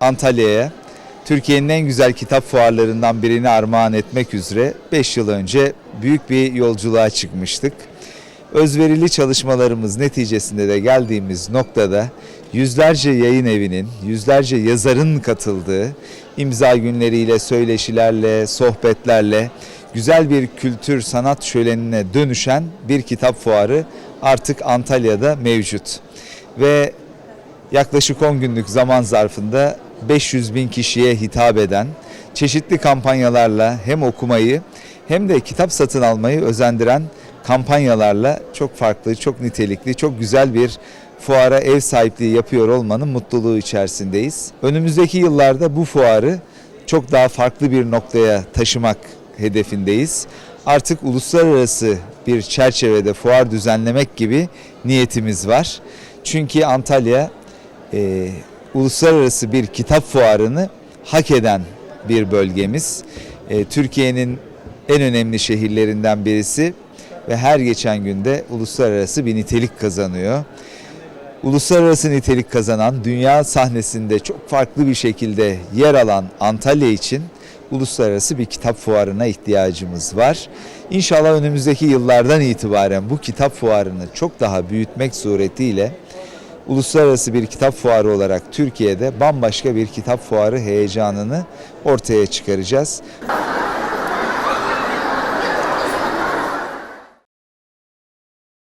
Antalya'ya Türkiye'nin en güzel kitap fuarlarından birini armağan etmek üzere 5 yıl önce büyük bir yolculuğa çıkmıştık. Özverili çalışmalarımız neticesinde de geldiğimiz noktada yüzlerce yayın evinin, yüzlerce yazarın katıldığı imza günleriyle, söyleşilerle, sohbetlerle güzel bir kültür sanat şölenine dönüşen bir kitap fuarı artık Antalya'da mevcut. Ve yaklaşık 10 günlük zaman zarfında 500 bin kişiye hitap eden çeşitli kampanyalarla hem okumayı hem de kitap satın almayı özendiren kampanyalarla çok farklı, çok nitelikli, çok güzel bir fuara ev sahipliği yapıyor olmanın mutluluğu içerisindeyiz. Önümüzdeki yıllarda bu fuarı çok daha farklı bir noktaya taşımak hedefindeyiz. Artık uluslararası bir çerçevede fuar düzenlemek gibi niyetimiz var. Çünkü Antalya e, uluslararası bir kitap fuarını hak eden bir bölgemiz. E, Türkiye'nin en önemli şehirlerinden birisi ve her geçen günde uluslararası bir nitelik kazanıyor. Uluslararası nitelik kazanan, dünya sahnesinde çok farklı bir şekilde yer alan Antalya için uluslararası bir kitap fuarına ihtiyacımız var. İnşallah önümüzdeki yıllardan itibaren bu kitap fuarını çok daha büyütmek suretiyle uluslararası bir kitap fuarı olarak Türkiye'de bambaşka bir kitap fuarı heyecanını ortaya çıkaracağız.